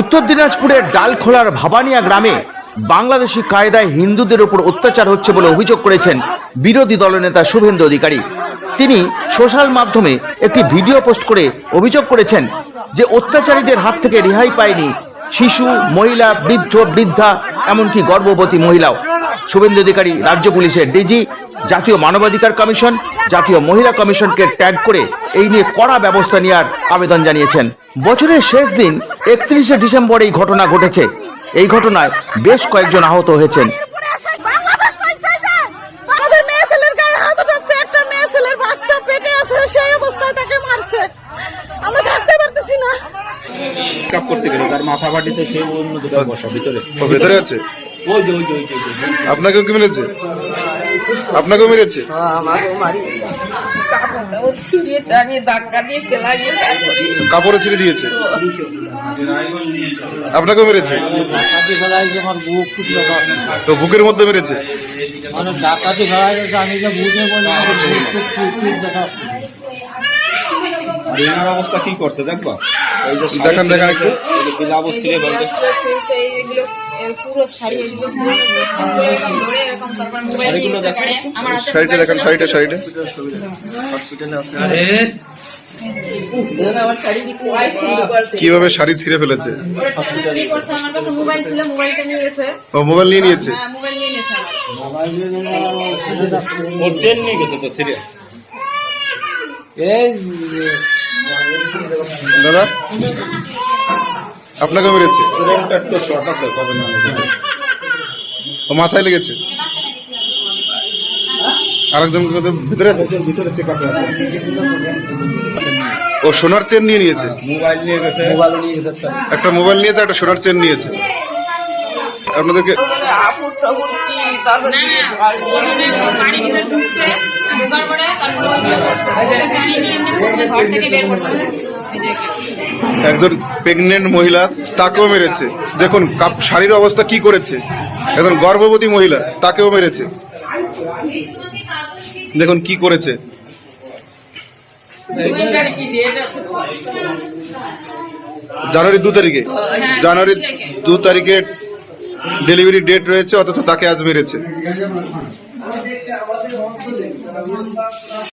উত্তর দিনাজপুরের ডালখোলার ভাবানিয়া গ্রামে বাংলাদেশি কায়দায় হিন্দুদের উপর অত্যাচার হচ্ছে বলে অভিযোগ করেছেন বিরোধী দলনেতা শুভেন্দু অধিকারী। তিনি সোশ্যাল মাধ্যমে একটি ভিডিও পোস্ট করে অভিযোগ করেছেন যে অত্যাচারীদের হাত থেকে রেহাই পায়নি শিশু, মহিলা, বৃদ্ধ, বৃদ্ধা, এমনকি গর্ভবতী মহিলাও। শুভেন্দু অধিকারী, রাজ্য পুলিশের ডিজি জাতীয় মানবাধিকার কমিশন জাতীয় মহিলা কমিশনকে ট্যাগ করে এই নিয়ে কড়া ব্যবস্থা নেওয়ার আবেদন জানিয়েছেন। বছরের শেষ দিন একত্রিশে ডিসেম্বর এই ঘটনা ঘটেছে। এই ঘটনায় বেশ কয়েকজন আহত হয়েছেন। বাংলাদেশ পাইছে যে আমাদের মেয়ে ছেলের গায়ে হাত উঠাচ্ছে একটা মেয়ে ছেলের বাচ্চা পেটে আছে সেই অবস্থায় তাকে মারছে। আমরা থাকতে পারতেছি না। কাপ করতে গেলে তার মাথা ফাটিতে সে অন্য দোকানে বসা ভিতরে। ও আছে? ওই যে ওই যে ওই যে আপনাকেও কি মেরেছে আপনাকেও মেরেছে কাপড়ে ছিঁড়ে দিয়েছে আপনাকেও মেরেছে তো বুকের মধ্যে মেরেছে মানে অবস্থা কি করছে দেখবা এই যে দেখান, দেখান একটু। বিলাবো ছিঁড়ে ফেলছে পুরো শাড়ি এগুলো সাইডে দেখান সাইডে সাইডে কীভাবে শাড়ি ছিঁড়ে ফেলেছে? নিয়ে ও মোবাইল নিয়ে নিয়েছে? হ্যাঁ মোবাইল নিয়ে গেছে আমার। ওর ট্রেন নিয়ে গেছে তো ছিঁড়ে এই দাদা আপনাকেও মেরেছে। মাথায় লেগেছে। আরেকজন ভিতরে আছে? ভিতরে চেক আছে। ও সোনার চেন নিয়ে নিয়েছে? মোবাইল নিয়ে গেছে। মোবাইল নিয়ে গেছে একটা। মোবাইল নিয়েছে একটা সোনার চেন নিয়েছে। আপনাদেরকে একজন প্রেগনেন্ট মহিলা তাকেও মেরেছে। দেখুন কাপ শাড়ির অবস্থা কি করেছে? একজন গর্ভবতী মহিলা তাকেও মেরেছে। দেখুন কি করেছে। জানুয়ারি দু তারিখে। হ্যাঁ, জানুয়ারি দু তারিখে ডেলিভারি ডেট রয়েছে অথচ তাকে আজ মেরেছে।